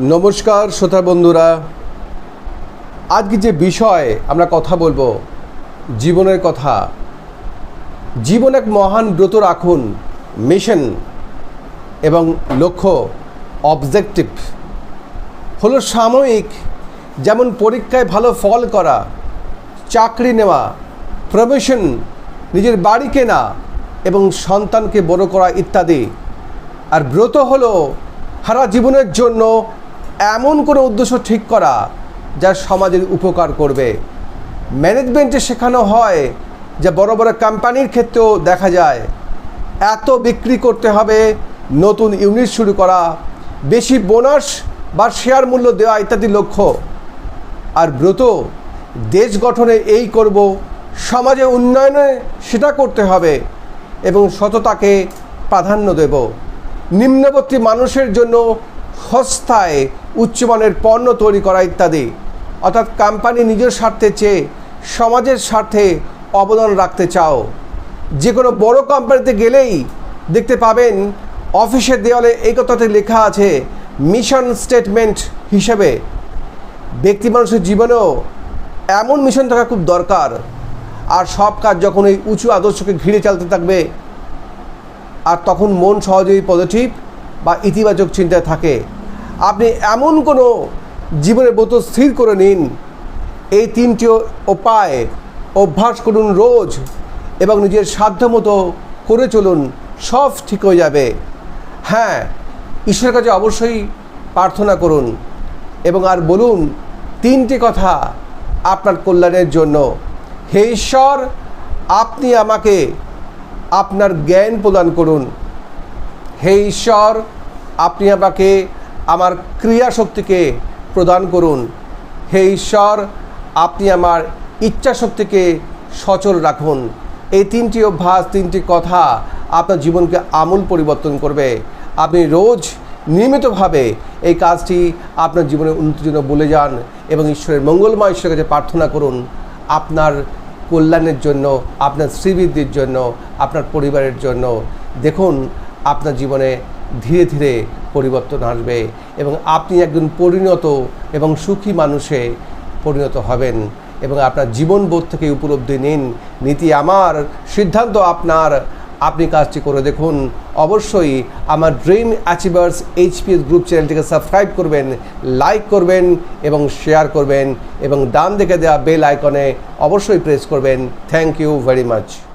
নমস্কার শ্রোতা বন্ধুরা। আজকে যে বিষয় আমরা কথা বলব, জীবনের কথা, জীবন এক মহান ব্রত রাখুন মিশন এবং লক্ষ্য অবজেক্টিভ হলো সাময়িক, যেমন পরীক্ষায় ভালো ফল করা, চাকরি নেওয়া প্রমোশন নিজের বাড়ি কেনা এবং সন্তানকে বড় করা ইত্যাদি। আর ব্রত হলো সারা জীবনের জন্য এমন কোনো উদ্দেশ্য ঠিক করা যা সমাজের উপকার করবে। ম্যানেজমেন্টে শেখানো হয় যে বড় বড় কোম্পানির ক্ষেত্রেও দেখা যায়, এত বিক্রি করতে হবে, নতুন ইউনিট শুরু করা, বেশি বোনাস বা শেয়ার মূল্য দেওয়া ইত্যাদি লক্ষ্য। আর ব্রত দেশ গঠনে এই করব সমাজে উন্নয়নে সেটা করতে হবে এবং সততাকে প্রাধান্য দেব। নিম্নবর্তী মানুষের জন্য সস্তায় উচ্চমানের পণ্য তৈরি করা ইত্যাদি। অর্থাৎ কোম্পানি নিজের স্বার্থে চেয়ে সমাজের স্বার্থে অবদান রাখতে চাও। যে কোনো বড় কোম্পানিতে গেলেই দেখতে পাবেন অফিসের দেওয়ালে এই কথাতে লেখা আছে মিশন স্টেটমেন্ট হিসেবে। ব্যক্তি মানুষের জীবনেও এমন মিশন থাকা খুব দরকার। আর সব কাজ যখন এই উঁচু আদর্শকে ঘিরে চলতে থাকবে, আর তখন মন সহজেই পজিটিভ বা ইতিবাচক চিন্তায় থাকে। আপনি এমন কোনো জীবনের ব্রত স্থির করে নিন। এই তিনটি উপায় অভ্যাস করুন রোজ এবং নিজের সাধ্যমতো করে চলুন, সব ঠিক হয়ে যাবে। হ্যাঁ ঈশ্বরের কাছে অবশ্যই প্রার্থনা করুন এবং আর বলুন, তিনটি কথা আপনার কল্যাণের জন্য। হে ঈশ্বর, আপনি আমাকে আপনার জ্ঞান প্রদান করুন। হে ঈশ্বর, আপনি আমাকে আমার ক্রিয়া শক্তিকে প্রদান করুন। হে ঈশ্বর, আপনি আমার ইচ্ছা শক্তিকে সচল রাখুন। এই তিনটি অভ্যাস, তিনটি কথা আপনার জীবনকে আমূল পরিবর্তন করবে। আপনি রোজ নিয়মিতভাবে এই কাজটি আপনার জীবনের উন্নতির জন্য বলে যান এবং ঈশ্বরের মঙ্গলময় ঈশ্বরের কাছে প্রার্থনা করুন। আপনার কল্যাণের জন্য, আপনার শ্রীবৃদ্ধির জন্য, আপনার পরিবারের জন্য। দেখুন, আপনার জীবনে ধীরে ধীরে পরিবর্তন আসবে এবং আপনি একজন পরিণত এবং সুখী মানুষে পরিণত হবেন এবং আপনার জীবনবোধ থেকে উপলব্ধি নিন। নীতি আমার, সিদ্ধান্ত আপনার। আপনি কাজটি করে দেখুন। অবশ্যই আমার ড্রিম অ্যাচিভার্স এইচপিএস গ্রুপ চ্যানেলটিকে সাবস্ক্রাইব করবেন লাইক করবেন এবং শেয়ার করবেন এবং ডান দিকে দেওয়া বেল আইকনে অবশ্যই প্রেস করবেন। Thank you very much